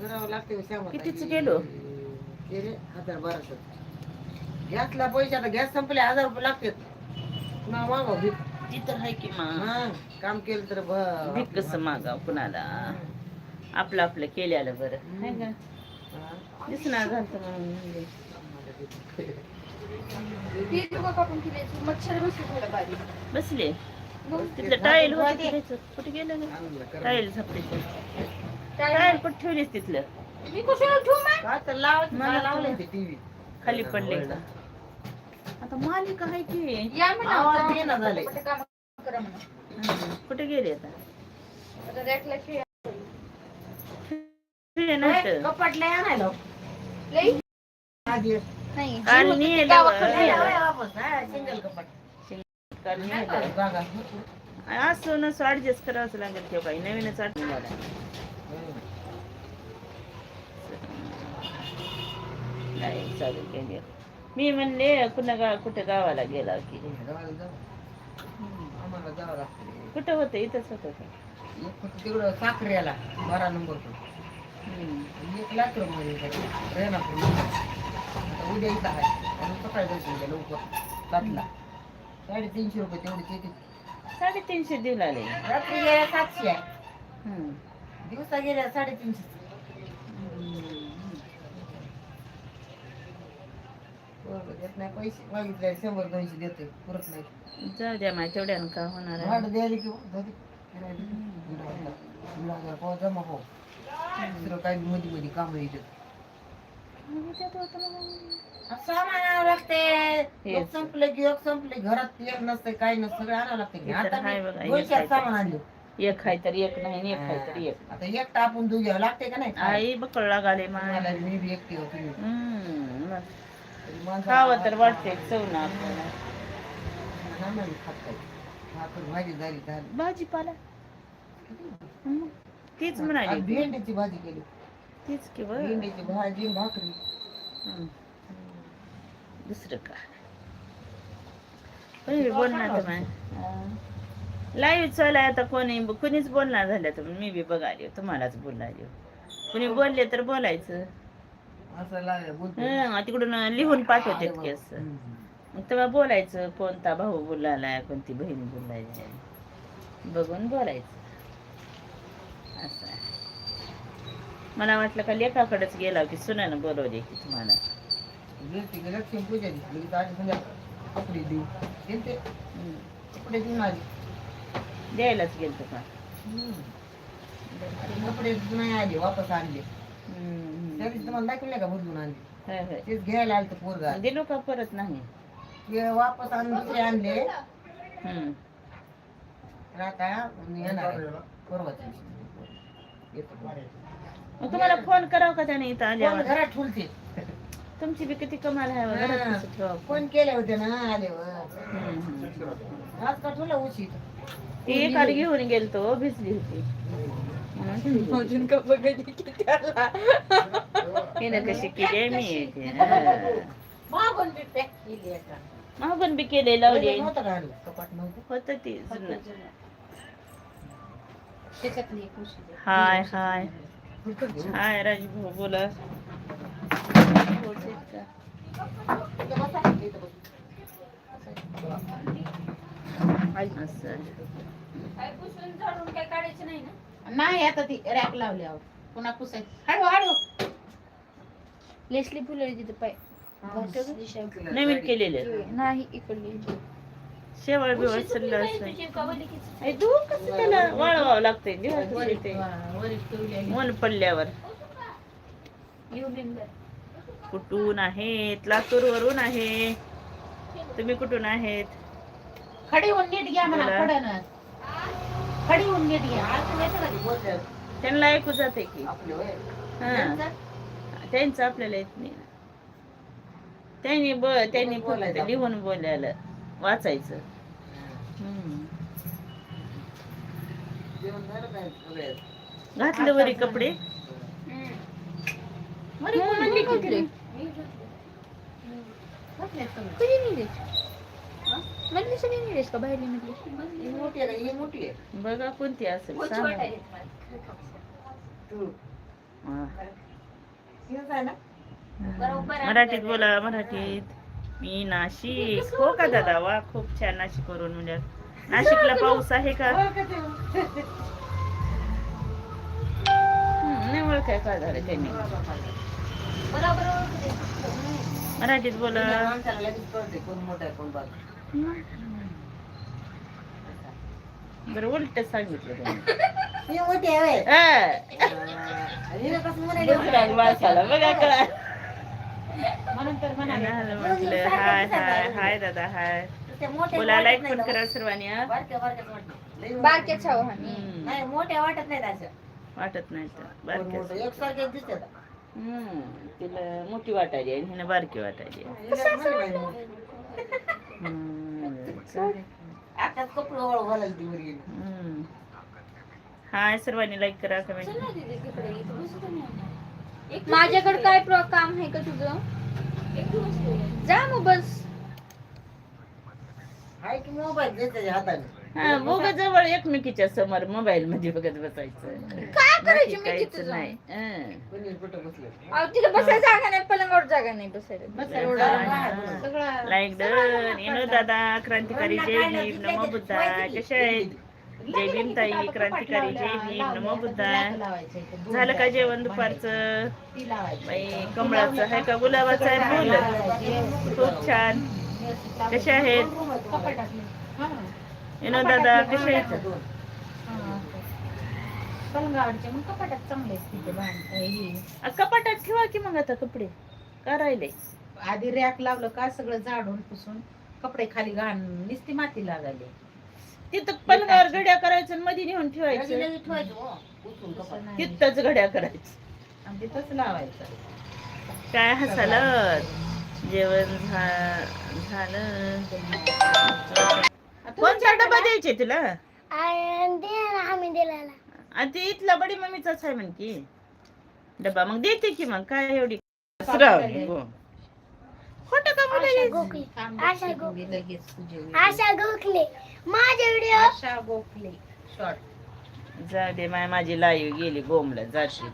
करावं लागते श्यामा कितीच गेलो ते रे हजार बाराशे. गॅसला पैसे आता गॅस संपले हजार रुपये लागतात. पुन्हा मागव भीक. तिथं आहे की मग. हा काम केलं तर ब- भीक कसं मागाव कुणाला? आपलं आपलं केल्याला बरं. आहे का? हा. दिसणार. झालं. ती कापून केली मच्छर बसली थोडं बारीक. बसले? मग तिथलं टाईल होतं तिथं. कुठे गेलं गं? आणलं करा. टाईल झपते काय टाईल कुठे ठेवलीस तिथलं? मी कशाला ठेवू मग? मला लावलंय ते टीव्ही खाली पडले का आता मालिका आहे की? या आवाज येईना झाले. पटकन काम करा म्हणा. हम्म. कुठे गेले आता? रॅकला खेळ. आणायला. लई. आधी नाही सिंगल कपाट. असं नसं ऍडजस्ट करावंच लागेल किंवा काही नवीनच आठ नाही चालू केली मी म्हणले कुणा गाव कुठं गावाला गेला की? गावाला जाऊ. आम्हाला जावं लागतं. कुठं होतं? इथंच होतं का? एक फक्त तिकडं साखरेला बारा नंबर हम्म. एक लाखमध्ये रेणापूर आता उद्या इथं आहे. आणि सकाळी जायचं उद्या लवकर सातला. साडेतीनशे रुपये तेवढे साडेतीनशे देऊ लागले. रात्री गेल्या सातशे. आहे हम्म. दिवसा गेल्या साडेतीनशे बरोबर देत नाही पैसे मागितले शंभर दोनशे देतोय पुरत नाही जाऊ द्या माझ्या तेवढ्यानं का होणार आहे? भाडं द्यायला की जाऊ दे. फिरायला दे. दीड हजार. दीड हजार पाव जमा हो दुसरं काही मध्ये मध्ये काम येतात सामान आणावं लागते एक संपलं की एक संपले घरात नसते नसतं सगळं आणावं लागते हे आता हाय बघा, मी एक दोनशे आहे तर. सामान आणलं एक आहे तर एक नाही आणि एक आहे तर एक आता एकटा आपण घ्यावं लागते का नाही आई बकळ लागाले मला मला मी बी एकटी होती. हम्म. मग खावं तर वाटते चव ना आपल्याला भाजीपाला. तीच म्हणाली भेंडीची भाजी केली. तीच की भेंडीची भाजी भाकरी. दुसरं काय? कोणी बोलणार लाईव्ह चालू आता कोणी कोणीच बोलणार झालं तर मी बी बघाली तुम्हालाच बोलणार कोणी बोलले तर बोलायचं. हं, तिकडून लिहून पाठवतात की असं हम्म. मग तेव्हा बोलायचं कोणता भाऊ बोलायला कोणती बहीण बोलायची बघून बोलायचं. असं. मला वाटलं का लेखाकडेच गेला की सुनानं बोलवले की तुम्हाला. द्यायलाच गेलतो का? कपडे नाही आले वापस आणले. तुम्हाला दाखवले का बदलून आणले होय, होय. तेच घ्यायला आलं पोरगा दिलो का परत नाही ते वापस आणून दुसरे आणले हं. तर आता येणार आहे. परवाच्या दिवशी. येतो. मग तुम्हाला फोन करावं का त्याने इथं कोण आल्यावर घरात ठुलते तुमची बी किती कमाल आहे बा, घरात कसं ठेवावं? फोन केले होते ना आल्यावर हं. आज का ठुला उशीर ती एखादी घेऊन गेलतो भिजली होती. अजून का बघायची की त्याला हिनं कशी केली मी ते, हं. मागून बी पॅक केली आता. मागून बी केले लावले नव्हतं का आणलं? कपाट नव्हतं होत ती जुनं. त्याच्यातली एक उशी दे. हाय हाय हाय राजभाऊ बोला. असं काय पुसून झाडून काय काढायचं नाही ना नाही आता ती रॅक लावल्यावर पुन्हा पुसायची. हळू हळू. लेसली फुलं तिथं पाय. नवीन केलेलं नाही इकडली शेवळ बिवळ सल्लं दूध कसं त्याला वाळवावं लागतंय दिवस ते ऊन पडल्यावर. कुठून आहेत? लातूर वरून आहे. तुम्ही कुठून आहेत? खडी होऊन नीट घ्या म्हणा बोला. खडी होऊन? त्यांना ऐकू जाते की. हा. त्यांचं? आपल्याला येत नाही. त्यांनी ब त्यांनी फक्त लिहून बोलायला वाचायचं? घातलं वरी कपडे? घातले. मधली सगळी का बाहेर निघली ही मोठी आहे का? ही मोठी आहे. बघा कोणती असेल सांगा. तू. हा. हेच आहे ना. बरोबर मराठीत बोला मराठीत. मी नाशिक. हो का दादा? वा खूप छान नाशिक वरून म्हणजे नाशिकला पाऊस आहे का? हम्म, नाही ओळखाय काय झालं त्यांनी? बरोबर मराठीत बोला. माणसाला लगेच कळते कोण मोठा आहे कोण बरं उलट सांगितलं माणसाला बघा कळा. म्हटलं हाय हाय हाय दादा हाय. बोला वाटत लाईक पण. करा सर्वांनी वाटतं. नाही मोठ्या वाटत नाही तर दिसतात तिला मोठी वाटायची आणि हिनं बारकी वाटायची हिला म्हणलं नाही मोठी. हम्म, चालेल. आताच कपडे वळ घालायला ती वर गेली हम्म. हाय सर्वांनी लाईक करा कमेंट माझ्याकडे काय प्र काम आहे का तुझं जा मग बस हाय की मोबाईल घे त्याच्या हाताने हा जवळ एकमेकीच्या समोर मोबाईल मध्ये बघत बसायचं. काय करायची बाकी काहीच नाही? हं. अहो, तिथं बसायला जागा नाही पलंगावर जागा नाही बसायला. सगळं लाईक डन दादा क्रांतिकारी जय भीम नमो बुद्धा कशा आहेत? जय भीम ताई क्रांतिकारी जय भीम नमो बुद्धा झालं का जेवण दुपारचं? बाई कमळाचं आहे का? गुलाबाचं आहे फुल. खूप छान. कसे आहेत? इनो दादा कसे आहेत पलंगावरचे मग कपाटात चांगले आहेत तिथे हे. कपाटात ठेवा की मग आता कपडे? का राहिले? आधी रॅक लावलं का सगळं झाडून पुसून कपडे खाली घाण नुसती माती लागायली. तिथं पलंगावर घड्या करायचं आणि मध्ये नेऊन ठेवायचं. हो. तिथंच घड्या करायचं. आणि तिथंच लावायचं. काय हसाल जेवण झा- झालं. कोणता डबा द्यायचे तुला? आम्ही दिलेला. आणि ते इथला बडी मम्मीचाच आहे म्हण की डबा मग देते की मग? काय एवढी हो. खोटं का बोलायली? गोखले. आशा गोखले. आशा गोखले. माझे व्हिडिओ आशा गोखले. शॉर्ट जाऊ दे माय माझी लाईव गेली बोमला जाशी